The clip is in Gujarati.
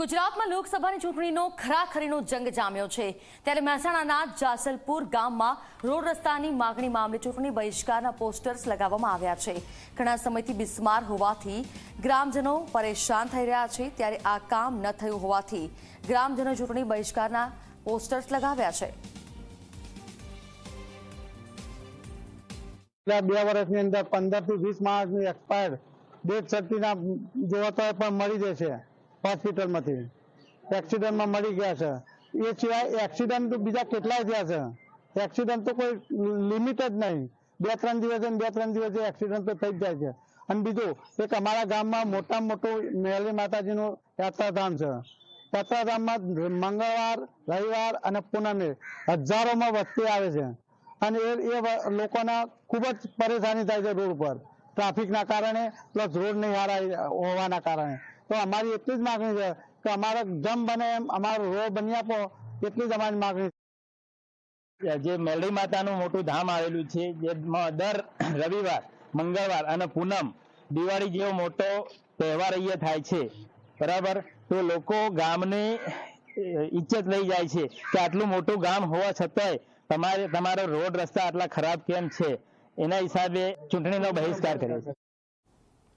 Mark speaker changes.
Speaker 1: ગુજરાતમાં લોકસભાની ચૂંટણીનો ખરાખરીનો જંગ જામ્યો છે. ત્યારે મહેસાણાના જાસલપુર ગામમાં રોડ રસ્તાની માગણી મામલે ચૂંટણી બહિષ્કારના પોસ્ટર્સ લગાવવામાં આવ્યા છે. ઘણા સમયથી બિસ્માર હોવાથી ગ્રામજનો પરેશાન થઈ રહ્યા છે ત્યારે આ કામ ન થયું હોવાથી ગ્રામજનો ચૂંટણી બહિષ્કારના પોસ્ટર્સ લગાવ્યા છે.
Speaker 2: બે વર્ષની અંદર પંદરથી વીસ માણસની એક્સપાયર ડેટ સર્ટિના જોવાતો તો પણ મળી જશે. હોસ્પિટલમાંથી એક્સિડન્ટમાં મળી ગયા છે. એ સિવાય એક્સિડન્ટ બીજા કેટલાય થયા છે. એક્સિડન્ટ તો કોઈ લિમિટ જ નહીં. બે, ત્રણ દિવસે બે, ત્રણ દિવસે એક્સિડન્ટ તો થઈ જ જાય છે. અને બીજું, એક અમારા ગામમાં મોટામાં મોટું મેલી માતાજીનું યાત્રાધામ છે. યાત્રાધામમાં મંગળવાર, રવિવાર અને પૂનમે હજારોમાં વસ્તી આવે છે. અને એ એ લોકોના ખૂબ જ પરેશાની થાય છે રોડ ઉપર. ટ્રાફિકના કારણે પ્લસ રોડ નહીં હારા હોવાના કારણે. તો અમારી એટલી જ માગણી છે કે અમારે જેમ બને એમ, અમારો રો બની આપો, એટલી જ અમારી માગણી.
Speaker 3: જે મેલડી માતાનું મોટું ધામ આવેલું છે જેમાં દર રવિવાર, મંગળવાર અને પૂનમ દિવાળી જેવો મોટો તહેવાર અહીંયા થાય છે. બરાબર? તો લોકો ગામની ઇજ્જત લઈ જાય છે કે આટલું મોટું ગામ હોવા છતાંય તમારે, તમારો રોડ રસ્તા આટલા ખરાબ કેમ છે? એના હિસાબે ચૂંટણીનો બહિષ્કાર કર્યો છે.